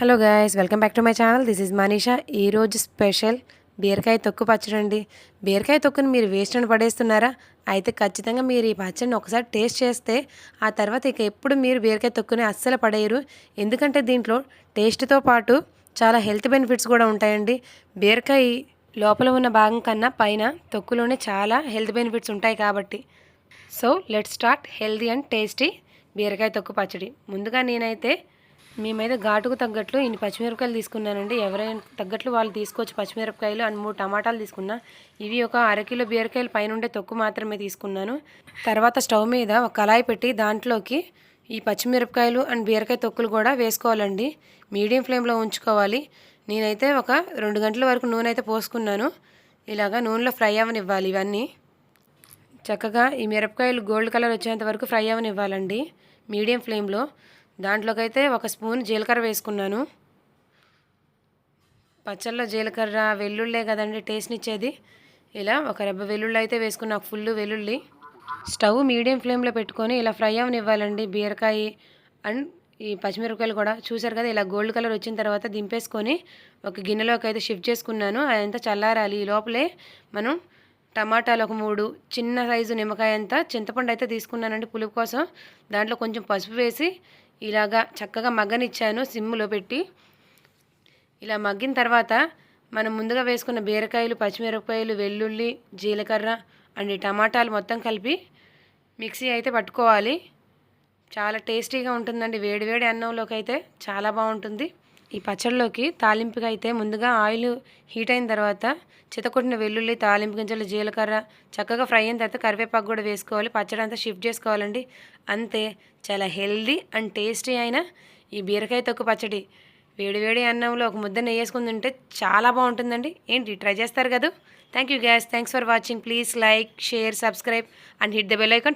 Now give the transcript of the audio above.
Hello guys welcome back to my channel this is Manisha ఈరోజు special బీరకాయ తొక్కు పచ్చడి అండి. బీరకాయ తొక్కుని మీరు వేస్ట్ అని పడేస్తున్నారా? అయితే ఖచ్చితంగా మీరు ఈ పచ్చడిని ఒకసారి టేస్ట్ చేస్తే ఆ తర్వాత ఇక ఎప్పుడు మీరు బీరకాయ తొక్కుని అస్సలు పడేయరు. ఎందుకంటే దీంట్లో టేస్ట్తో పాటు చాలా హెల్త్ బెనిఫిట్స్ కూడా ఉంటాయండి. బీరకాయ లోపల ఉన్న భాగం కన్నా పైన తొక్కులోనే చాలా హెల్త్ బెనిఫిట్స్ ఉంటాయి కాబట్టి. So let start healthy and tasty బీరకాయ తొక్కు పచ్చడి. ముందుగా నేనైతే మేమైతే ఘాటుకు తగ్గట్లు ఇన్ని పచ్చిమిరపకాయలు తీసుకున్నానండి. ఎవరైనా తగ్గట్లు వాళ్ళు తీసుకోవచ్చు పచ్చిమిరపకాయలు అండ్ మూడు టమాటాలు తీసుకున్నా. ఇవి ఒక అరకిలో బీరకాయలు పైన ఉండే తొక్కు మాత్రమే తీసుకున్నాను. తర్వాత స్టవ్ మీద ఒక కళాయి పెట్టి దాంట్లోకి ఈ పచ్చిమిరపకాయలు అండ్ బీరకాయ తొక్కులు కూడా వేసుకోవాలండి. మీడియం ఫ్లేమ్లో ఉంచుకోవాలి. నేనైతే ఒక రెండు గంటల వరకు నూనె అయితే పోసుకున్నాను. ఇలాగా నూనెలో ఫ్రై అవ్వనివ్వాలి ఇవన్నీ. చక్కగా ఈ మిరపకాయలు గోల్డ్ కలర్ వచ్చేంత వరకు ఫ్రై అవ్వనివ్వాలండి మీడియం ఫ్లేమ్లో. దాంట్లోకైతే ఒక స్పూన్ జీలకర్ర వేసుకున్నాను. పచ్చళ్ళలో జీలకర్ర వెల్లుల్లే కదండి టేస్ట్నిచ్చేది ఇలా ఒక రెబ్బ వెల్లుల్లి అయితే వేసుకున్నా ఫుల్ వెల్లుల్లి. స్టవ్ మీడియం ఫ్లేమ్లో పెట్టుకొని ఇలా ఫ్రై అవనివ్వాలండి. బీరకాయ అండ్ ఈ పచ్చిమిరపకాయలు కూడా చూసారు కదా ఇలా గోల్డ్ కలర్ వచ్చిన తర్వాత దింపేసుకొని ఒక గిన్నెలోకి అయితే షిఫ్ట్ చేసుకున్నాను. అదంతా చల్లారాలి. ఈ లోపలే మనం టమాటాలు ఒక మూడు చిన్న సైజు నిమ్మకాయ అంతా చింతపండు అయితే తీసుకున్నానండి పులుపు కోసం. దాంట్లో కొంచెం పసుపు వేసి ఇలాగా చక్కగా మగ్గనిచ్చాను సిమ్లో పెట్టి. ఇలా మగ్గిన తర్వాత మనం ముందుగా వేసుకున్న బీరకాయలు పచ్చిమిరపకాయలు వెల్లుల్లి జీలకర్ర అండ్ టమాటాలు మొత్తం కలిపి మిక్సీ అయితే పట్టుకోవాలి. చాలా టేస్టీగా ఉంటుందండి. వేడివేడి అన్నంలోకి అయితే చాలా బాగుంటుంది. ఈ పచ్చడిలోకి తాలింపుగా అయితే ముందుగా ఆయిల్ హీట్ అయిన తర్వాత చితకొట్టిన వెల్లుల్లి తాలింపు గింజలు జీలకర్ర చక్కగా ఫ్రై అయిన తర్వాత కరివేపాకు కూడా వేసుకోవాలి. పచ్చడి అంతా షిఫ్ట్ చేసుకోవాలండి. అంతే చాలా హెల్దీ అండ్ టేస్టీ అయిన ఈ బీరకాయ తొక్కు పచ్చడి. వేడివేడి అన్నంలో ఒక ముద్ద నెయ్యి వేసుకుని తింటే చాలా బాగుంటుందండి. ఏంటి ట్రై చేస్తారు కదా? Thank you guys thanks for watching please like share subscribe and hit the bell icon